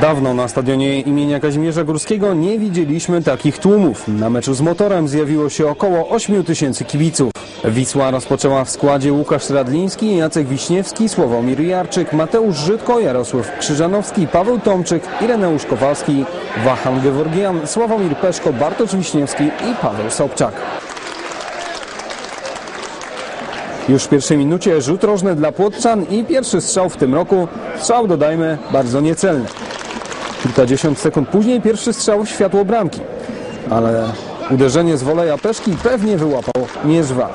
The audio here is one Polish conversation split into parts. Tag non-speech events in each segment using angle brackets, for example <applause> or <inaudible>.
Dawno na stadionie imienia Kazimierza Górskiego nie widzieliśmy takich tłumów. Na meczu z motorem zjawiło się około 8 tysięcy kibiców. Wisła rozpoczęła w składzie Łukasz Radliński, Jacek Wiśniewski, Sławomir Jarczyk, Mateusz Żydko, Jarosław Krzyżanowski, Paweł Tomczyk, Ireneusz Kowalski, Wahan Geworgian, Sławomir Peszko, Bartosz Wiśniewski i Paweł Sobczak. Już w pierwszej minucie rzut rożny dla Płotczan i pierwszy strzał w tym roku. Strzał, dodajmy, bardzo niecelny. Kilkadziesiąt sekund później pierwszy strzał w światło bramki. Ale uderzenie z woleja Peszki pewnie wyłapał Mierzwa.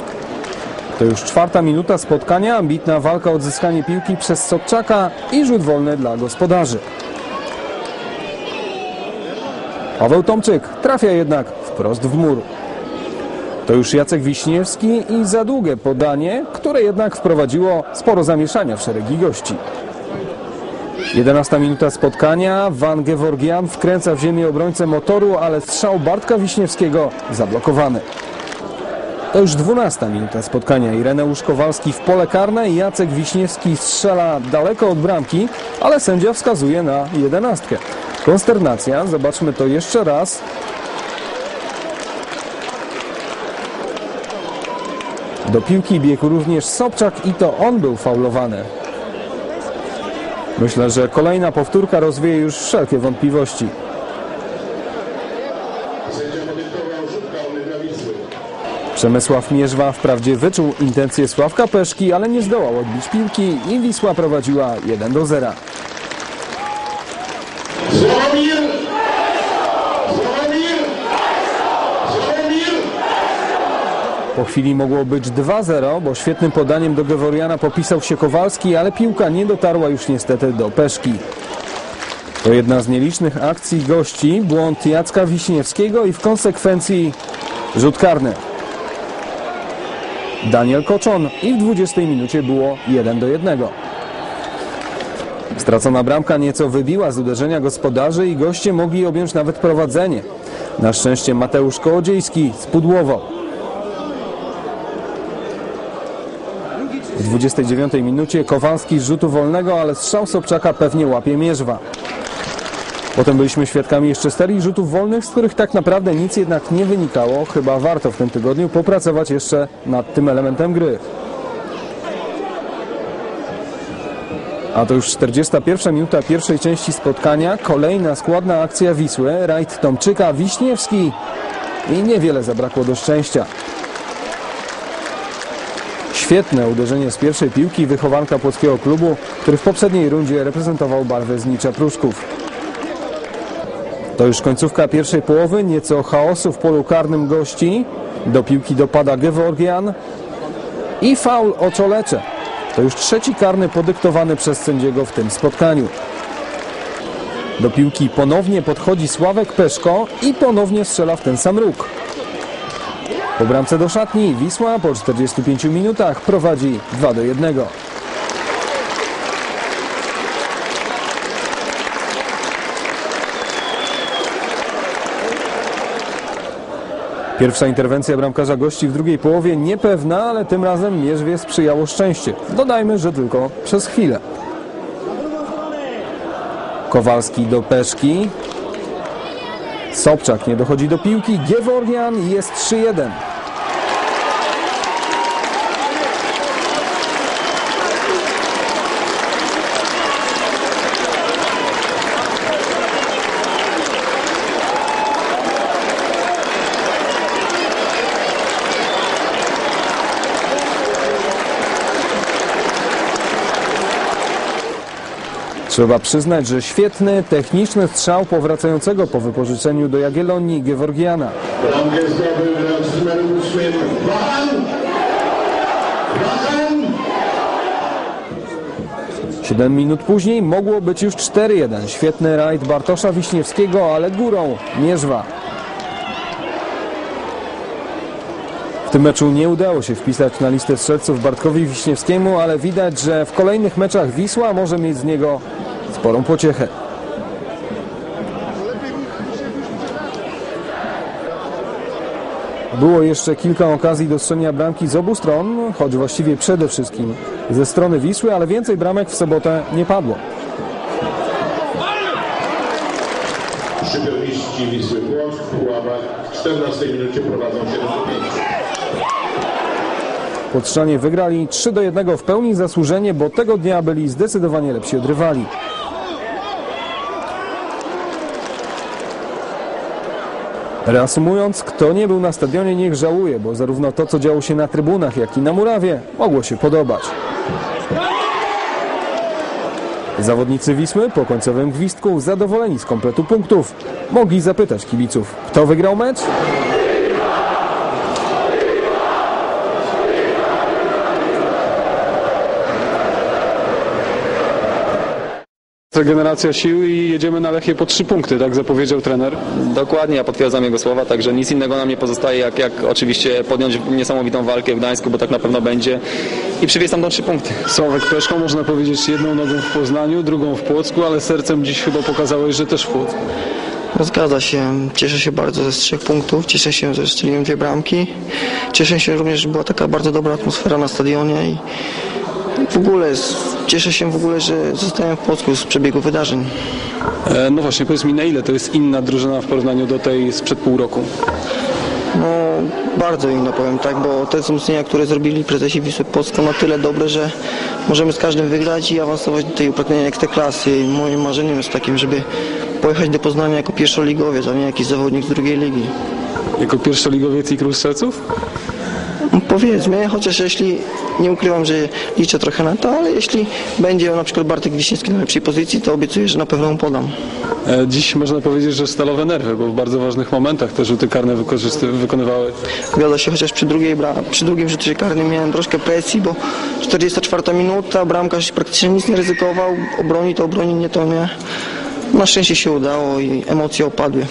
To już czwarta minuta spotkania, ambitna walka o odzyskanie piłki przez Sobczaka i rzut wolny dla gospodarzy. Paweł Tomczyk trafia jednak wprost w mur. To już Jacek Wiśniewski i za długie podanie, które jednak wprowadziło sporo zamieszania w szeregi gości. 11 minuta spotkania. Van Gevorgian wkręca w ziemię obrońcę motoru, ale strzał Bartka Wiśniewskiego zablokowany. To już 12 minuta spotkania. Ireneusz Kowalski w pole karne. Jacek Wiśniewski strzela daleko od bramki, ale sędzia wskazuje na jedenastkę. Konsternacja. Zobaczmy to jeszcze raz. Do piłki biegł również Sobczak i to on był faulowany. Myślę, że kolejna powtórka rozwieje już wszelkie wątpliwości. Przemysław Mierzwa wprawdzie wyczuł intencje Sławka Peszki, ale nie zdołał odbić piłki i Wisła prowadziła 1 do 0. Sławomir! Sławomir! Sławomir! Po chwili mogło być 2-0, bo świetnym podaniem do Geworiana popisał się Kowalski, ale piłka nie dotarła już niestety do Peszki. To jedna z nielicznych akcji gości, błąd Jacka Wiśniewskiego i w konsekwencji rzut karny. Daniel Koczon i w 20 minucie było 1 do 1. Stracona bramka nieco wybiła z uderzenia gospodarzy i goście mogli objąć nawet prowadzenie. Na szczęście Mateusz Kołodziejski spudłował. W 29 minucie Kowalski z rzutu wolnego, ale strzał Sobczaka pewnie łapie Mierzwa. Potem byliśmy świadkami jeszcze serii rzutów wolnych, z których tak naprawdę nic jednak nie wynikało. Chyba warto w tym tygodniu popracować jeszcze nad tym elementem gry. A to już 41 minuta pierwszej części spotkania. Kolejna składna akcja Wisły. Rajd Tomczyka, Wiśniewski. I niewiele zabrakło do szczęścia. Świetne uderzenie z pierwszej piłki wychowanka płockiego klubu, który w poprzedniej rundzie reprezentował barwy Znicza Pruszków. To już końcówka pierwszej połowy, nieco chaosu w polu karnym gości. Do piłki dopada Geworgian i faul Oczolecze. To już trzeci karny podyktowany przez sędziego w tym spotkaniu. Do piłki ponownie podchodzi Sławek Peszko i ponownie strzela w ten sam róg. Po bramce do szatni Wisła po 45 minutach prowadzi 2 do 1. Pierwsza interwencja bramkarza gości w drugiej połowie niepewna, ale tym razem Mierzwie sprzyjało szczęście. Dodajmy, że tylko przez chwilę. Kowalski do Peszki. Sobczak nie dochodzi do piłki. Geworgian jest 3-1. Trzeba przyznać, że świetny, techniczny strzał powracającego po wypożyczeniu do Jagiellonii Geworgiana. Bramkę zdobył gracz z numerem 8. Wahan! Wahan! 7 minut później mogło być już 4-1. Świetny rajd Bartosza Wiśniewskiego, ale górą Mierzwa. W tym meczu nie udało się wpisać na listę strzelców Bartkowi Wiśniewskiemu, ale widać, że w kolejnych meczach Wisła może mieć z niego sporą pociechę. Było jeszcze kilka okazji do strzelenia bramki z obu stron, choć właściwie przede wszystkim ze strony Wisły, ale więcej bramek w sobotę nie padło. Szczypiorniści Wisły Płock w Puławach w 14 minucie prowadzą 7 do 5. Płotrzanie wygrali 3 do 1 w pełni zasłużenie, bo tego dnia byli zdecydowanie lepsi od Reasumując, kto nie był na stadionie niech żałuje, bo zarówno to co działo się na trybunach, jak i na murawie mogło się podobać. Zawodnicy Wisły po końcowym gwizdku zadowoleni z kompletu punktów. Mogli zapytać kibiców, kto wygrał mecz? Regeneracja sił i jedziemy na Lechię po trzy punkty, tak zapowiedział trener. Dokładnie, ja potwierdzam jego słowa, także nic innego nam nie pozostaje, jak, jak oczywiście podjąć niesamowitą walkę w Gdańsku, bo tak na pewno będzie i przywieźć tam do trzy punkty. Sławek Peszko, można powiedzieć, jedną nogą w Poznaniu, drugą w Płocku, ale sercem dziś chyba pokazałeś, że też w Płocku. No, Zgadza się. Cieszę się bardzo ze trzech punktów. Cieszę się, że strzeliłem dwie bramki. Cieszę się również, że była taka bardzo dobra atmosfera na stadionie i w ogóle cieszę się w ogóle, że zostałem w Płocku z przebiegu wydarzeń. E, no właśnie, powiedz mi, na ile to jest inna drużyna w porównaniu do tej sprzed pół roku? No bardzo inno powiem tak, bo te wzmocnienia, które zrobili prezesi Wisły są na tyle dobre, że możemy z każdym wygrać i awansować do tej upragnionej ekstraklasy. I moim marzeniem jest takim, żeby pojechać do Poznania jako pierwszoligowiec, a nie jakiś zawodnik z drugiej ligi. Jako pierwszoligowiec i król strzelców? No, Powiedzmy, chociaż jeśli nie ukrywam, że liczę trochę na to, ale jeśli będzie na przykład Bartek Wiśniewski na lepszej pozycji, to obiecuję, że na pewno mu podam. E, dziś można powiedzieć, że stalowe nerwy, bo w bardzo ważnych momentach te rzuty karne wykonywały. Zgadza się, chociaż przy, drugiej przy drugim rzucie karnym miałem troszkę presji, bo 44 minuta, bramkarz praktycznie nic nie ryzykował, obroni to obroni, nie to mnie. Na szczęście się udało i emocje opadły.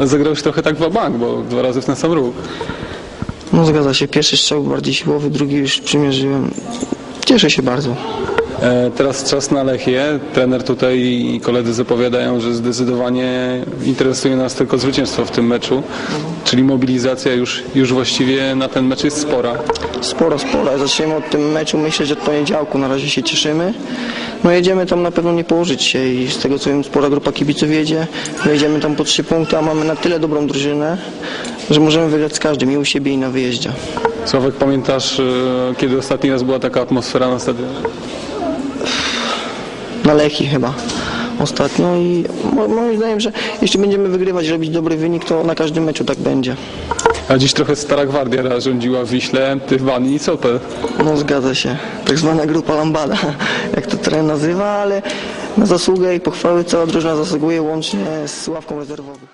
Zagrałeś trochę tak w bank, bo dwa razy w ten sam ruch. No zgadza się, pierwszy strzał bardziej siłowy, drugi już przymierzyłem. Cieszę się bardzo. E, Teraz czas na Lechię. Trener tutaj i koledzy zapowiadają, że zdecydowanie interesuje nas tylko zwycięstwo w tym meczu. Czyli mobilizacja już, już właściwie na ten mecz jest spora. Sporo, sporo. Zaczniemy od tym meczu myśleć od poniedziałku. Na razie się cieszymy. No jedziemy tam na pewno nie położyć się i z tego co wiem spora grupa kibiców jedzie. My jedziemy tam po trzy punkty, a mamy na tyle dobrą drużynę, że możemy wygrać z każdym i u siebie i na wyjeździe. Sławek, pamiętasz, e, kiedy ostatni raz była taka atmosfera na stadionie? Na Lechi chyba ostatnio i mo- moim zdaniem, że jeśli będziemy wygrywać, robić dobry wynik, to na każdym meczu tak będzie. A dziś trochę stara gwardia rządziła w Wiśle, ty w Bani i Sopel. No zgadza się. Tak zwana grupa Lambada, <laughs> jak to trener nazywa, ale na zasługę i pochwały cała drużyna zasługuje łącznie z ławką rezerwowych.